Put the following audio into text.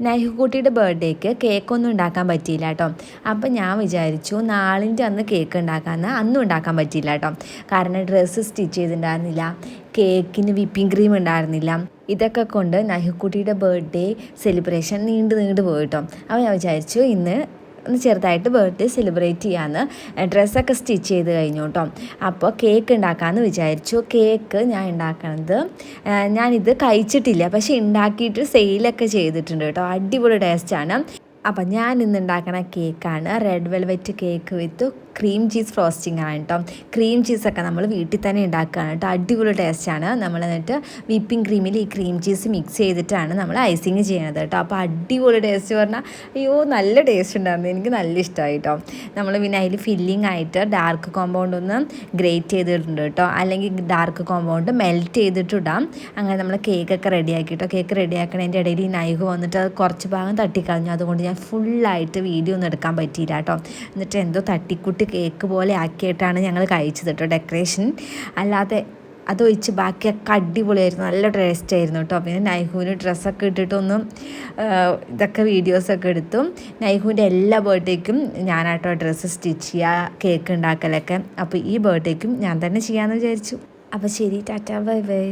നൈഹുക്കുട്ടിയുടെ ബർത്ത്ഡേക്ക് കേക്കൊന്നും ഉണ്ടാക്കാൻ പറ്റിയില്ല കേട്ടോ. അപ്പം ഞാൻ വിചാരിച്ചു നാളിന്റെ അന്ന് കേക്ക് ഉണ്ടാക്കാമെന്ന് അന്നും ഉണ്ടാക്കാൻ പറ്റിയില്ല കേട്ടോ. കാരണം ഡ്രസ്സ് സ്റ്റിച്ച് ചെയ്തിട്ടുണ്ടായിരുന്നില്ല. കേക്കിന് വിപ്പിംഗ് ക്രീം ഉണ്ടായിരുന്നില്ല. ഇതൊക്കെ കൊണ്ട് നൈഹുക്കുട്ടിയുടെ ബർത്ത്ഡേ സെലിബ്രേഷൻ നീണ്ടു നീണ്ടു പോയിട്ടോ അപ്പോൾ ഞാൻ വിചാരിച്ചു ഇന്ന് ഒന്ന് ചെറുതായിട്ട് ബർത്ത്ഡേ സെലിബ്രേറ്റ് ചെയ്യാമെന്ന് ഡ്രസ്സൊക്കെ സ്റ്റിച്ച് ചെയ്ത് കഴിഞ്ഞു കേട്ടോ അപ്പോൾ കേക്ക് ഉണ്ടാക്കാമെന്ന് വിചാരിച്ചു. കേക്ക് ഞാൻ ഉണ്ടാക്കണത് ഞാനിത് കഴിച്ചിട്ടില്ല. പക്ഷേ ഉണ്ടാക്കിയിട്ട് സെയിലൊക്കെ ചെയ്തിട്ടുണ്ട് കേട്ടോ അടിപൊളി ടേസ്റ്റാണ് അപ്പം ഞാൻ ഇന്ന് ഉണ്ടാക്കണ കേക്കാണ് red velvet cake with cream cheese frosting ആണ് കേട്ടോ ക്രീം ചീസൊക്കെ നമ്മൾ വീട്ടിൽ തന്നെ ഉണ്ടാക്കുകയാണ് കേട്ടോ അടിപൊളി ടേസ്റ്റാണ് നമ്മൾ എന്നിട്ട് വിപ്പിംഗ് ക്രീമിൽ ഈ ക്രീം ചീസ് മിക്സ് ചെയ്തിട്ടാണ് നമ്മൾ ഐസിങ് ചെയ്യുന്നത് കേട്ടോ അപ്പോൾ അടിപൊളി ടേസ്റ്റ് പറഞ്ഞാൽ അയ്യോ നല്ല ടേസ്റ്റ് ഉണ്ടായിരുന്നു. എനിക്ക് നല്ല ഇഷ്ടമായി കേട്ടോ നമ്മൾ പിന്നെ അതിൽ ഫില്ലിംഗ് ആയിട്ട് ഡാർക്ക് കോമ്പൗണ്ട് ഒന്ന് ഗ്രേറ്റ് ചെയ്തിട്ടുണ്ട് കേട്ടോ അല്ലെങ്കിൽ ഡാർക്ക് കോമ്പൗണ്ട് മെൽറ്റ് ചെയ്തിട്ടിടാം അങ്ങനെ നമ്മൾ കേക്കൊക്കെ റെഡിയാക്കി കേട്ടോ കേക്ക് റെഡിയാക്കണതിന്റെ ഇടയിൽ ഈ നൈഹ് വന്നിട്ട് അത് കുറച്ച് ഭാഗം തട്ടിക്കളഞ്ഞു. അതുകൊണ്ട് ഞാൻ ഫുള്ളായിട്ട് വീഡിയോ ഒന്നും എടുക്കാൻ പറ്റിയില്ല കേട്ടോ എന്നിട്ട് എന്തോ തട്ടിക്കുട്ടി കേക്ക് പോലെ ആക്കിയിട്ടാണ് ഞങ്ങൾ കഴിച്ചത് കേട്ടോ ഡെക്കറേഷൻ അല്ലാതെ അതൊഴിച്ച് ബാക്കിയൊക്കെ അടിപൊളിയായിരുന്നു. നല്ല ടേസ്റ്റ് ആയിരുന്നു കേട്ടോ പിന്നെ നൈഹുവിന് ഡ്രസ്സൊക്കെ ഇട്ടിട്ടൊന്നും ഇതൊക്കെ വീഡിയോസൊക്കെ എടുത്തു നൈഹുവിന്റെ എല്ലാ ബർത്ത്ഡേക്കും ഞാനാട്ടോ ഡ്രസ്സ് സ്റ്റിച്ച് ചെയ്യുക കേക്ക് ഉണ്ടാക്കലൊക്കെ. അപ്പോൾ ഈ ബർത്ത്ഡേക്കും ഞാൻ തന്നെ ചെയ്യാമെന്ന് വിചാരിച്ചു. അപ്പോൾ ശരി ടാറ്റ ബൈ ബൈ.